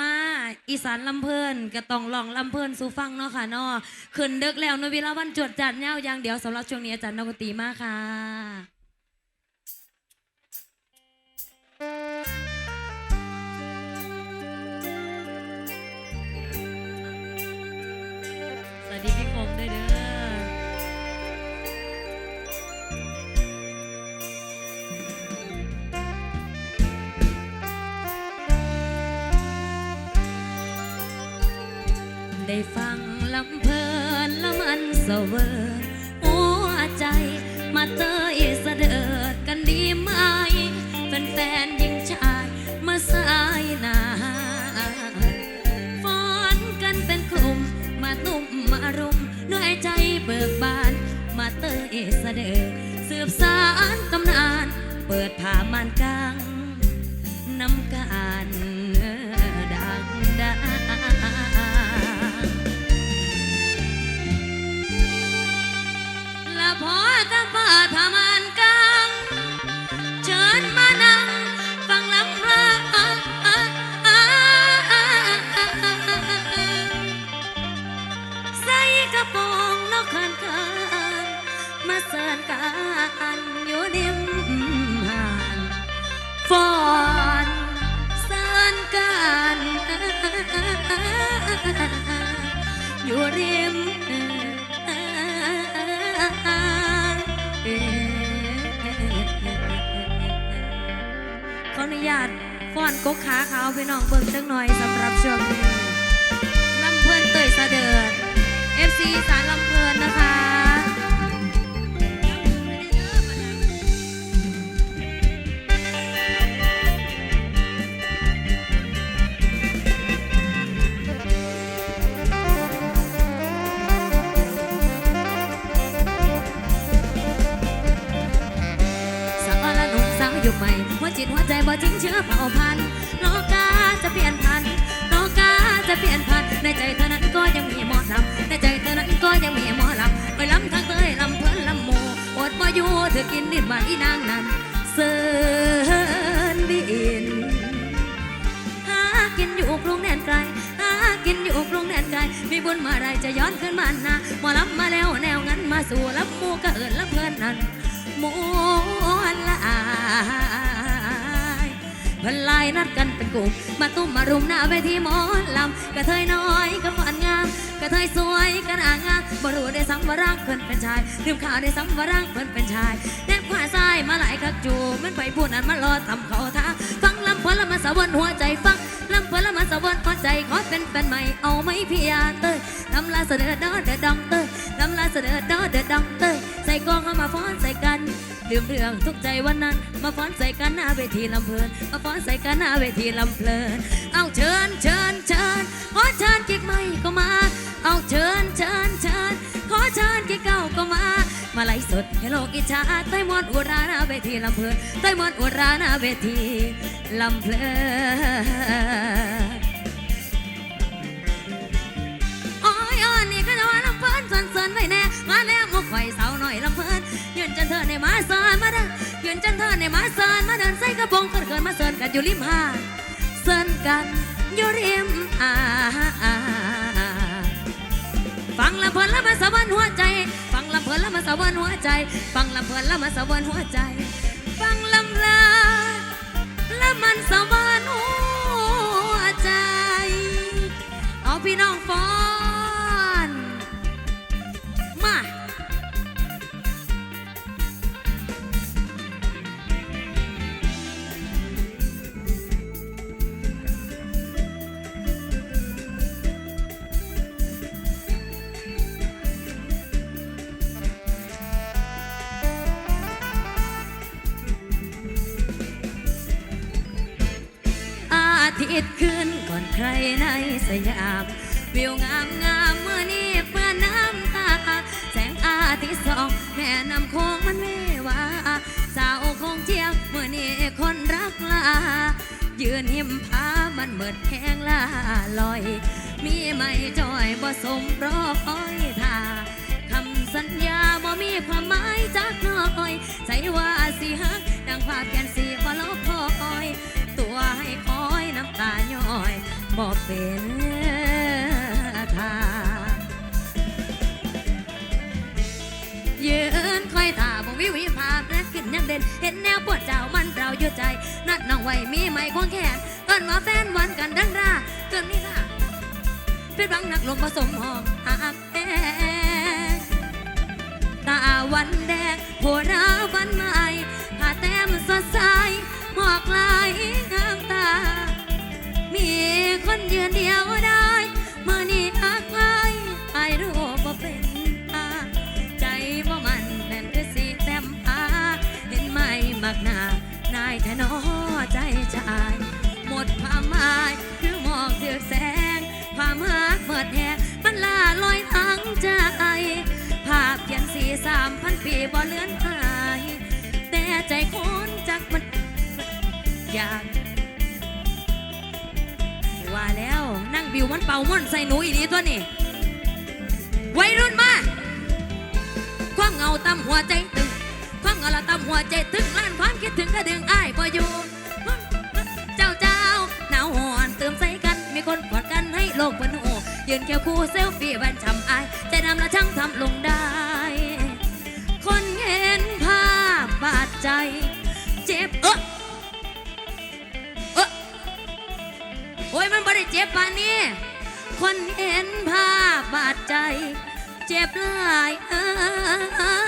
มาอีสานลำเพลินก็ต้องลองลำเพลินสู่ฟังเนาะค่ะเนาะขึ้นเดึกแล้วนวิลาวันจวดจัดเงาอย่างเดียวสำหรับช่วงนี้อาจารย์นกตีมากค่ะ ได้ฟังลำเพลินละมันเสวยหัวใจมาเตยเสดิดกันดีไหมแฟนๆยิงชายมาสายนาฟ้อนกันเป็นกลุ่มมาตุ้มมารุมด้วยใจเบิกบาน มาเตยเสดิดสืบสารตำนาน เปิดผ่ามานกัง อยู่ริมขออนุญาตฟ้อนกกขาขาวพี่น้องเบิ่งจังหน่อยสำหรับช่วงนี้ลำเพื่อนเตยสะเดิร์ด FC สารลำ อยู่ใหม่หัวจิตหัวใจบ่จริงเชื้อเผ่าพันธุ์โลกาจะเปลี่ยนพันธุ์โลกาจะเปลี่ยนพันธ์ในใจเธอนั้นก็ยังมีหมอลำในใจเธอนั้นก็ยังมีหมอลำไปลำทางเตยลำเพลินลำโมอดบ่อยู่เธอกินดินบานอีนางนั้นเสิร์นบินหากินอยู่กรุงแดนไกลหากินอยู่กรุงแดนไกลมีบุญมื่อไรจะย้อนขึ้นบ้านนาหมอลำมาแล้วแนวงั้นมาสู่รับมูก็เอิญละเพื่อนนั้น มวนละอายเพิ่นไลายนัดกันเป็นกลุ่มมาตุ้มมารุมหน้าเวทีหมอนลำกระเทยน้อยก็ฝันงามกระเทยสวยก็น่างามบรูได้ซ้ำว่ารักเพิ่นเป็นชายลืมข่าวได้ซ้ำว่ารักเพิ่นเป็นชายแนบขวาซ้ายมาหลายคักจูมันไปพูดนั้นมารอทำเขาท่าฟังลำพลินละมาสะวนหัวใจฟังลำพลินละมาสะวนหัวใจขอเป็นแฟนใหม่เอาไหมพี่ยาเต้ยลำลาเสด็จดอเดอดองเต้ยลำลาเสด็จดอเดอดองเต้ยใส่กองเอามาฟ้อนใส่กัน ลืมเรื่องทุกใจวันนั้น มาฟ้อนใส่กันหน้าเวทีลำเพลิน มาฟ้อนใส่กันหน้าเวทีลำเพลิน เอาเชิญเชิญเชิญขอเชิญกิ๊กใหม่ก็มา เอาเชิญเชิญเชิญขอเชิญกิ๊กเก่าก็มา มาไล่สดให้โลกอิจฉาใต้มวนอุราหน้าเวทีลำเพลินใต้มวนอุราหน้าเวทีลำเพลินอ้ยอ้อนนี่ก็จะว่าลำเพลินส่วนส่วนไม่แน่มาน ข่อยสาวหน่อยลำเพลินยืนจันเธอในมาสอนมาเดินยืนจันเธอในมาสอนมาเดินใส่กระโปรงเกินเกินมาเสิร์นกันอยู่ริมหาดเสิร์นกันอยู่ริมหาฟังลำเพลินแล้วมาสะบันหัวใจ ฟังลำเพลินแล้วมาสะบันหัวใจ ฟังลำเพลินแล้วมาสะบันหัวใจ ฟังลำลาแล้วมันสะบันหัว ทิตย์ขึ้นก่อนใครในสยาม วิวงามงามเมื่อนี้เปื้อนน้ำตา แสงอาทิตย์ส่อง แม่น้ำโคงมันเววา สาวคงเจียมเมื่อนี้คนรักลา ยืนหิมพามันเมิดแห้งลาลอย มีไม่จอยบ่สมรอยท่าคำสัญญาบ่มีความหมายจากน้อย ใจว่าสิฮักดังภาพแกนสีบ่ลบพอย ตัวให้คอย น้ำตาย้อยบ่เป็นทางยืนคอยท่าบ่วิวิภาพและขึ้นยังเด่นเห็นแนวปวดเจ้ามันเราอยู่ใจ นัดน้องไว้มีไหมควงแขนเอิ้นว่าแฟนวันกันดังราเกินนี่ล่ะเป็นบังนักลมผสมห้องอาบแอตาวันแดงโผราวันใหม่ผ้าแต้มสดใสหมอกลายงามตา ยืนเดียวได้เมื่อนี้ทักไปไอรู้ว่าเป็นอาใจว่ามันแน่นคือสีแต้มพาเห็นไหมมักหนานายแท้นอใจชาย หมดความหมายคือหมอกเถือกแสง ความหักเมิดแหงมันลาลอยทั้งใจ ภาพเขียนสีสามพันปีบ่เลือนหาย แต่ใจคนจักมันอยาก บิวมันเป่าม่อนใส่หนูอีนี้ตัวนี่วัยรุ่นมา ความเงาตำหัวใจตึง ความเงาละตำหัวใจตึงล้านความคิดถึงกระดึงอ้ายพออยู่เจ้าเจ้าหนาวหอนเติมใส่กัน มีคนกอดกันให้โลกบนหูยืนเคียวคู่เซลฟี่บันช่ำอายใจดำละช่างทำลง ยมันบริเจ็บปานนี้คนเห็นภาพบาดใจ เจ็บลายเออ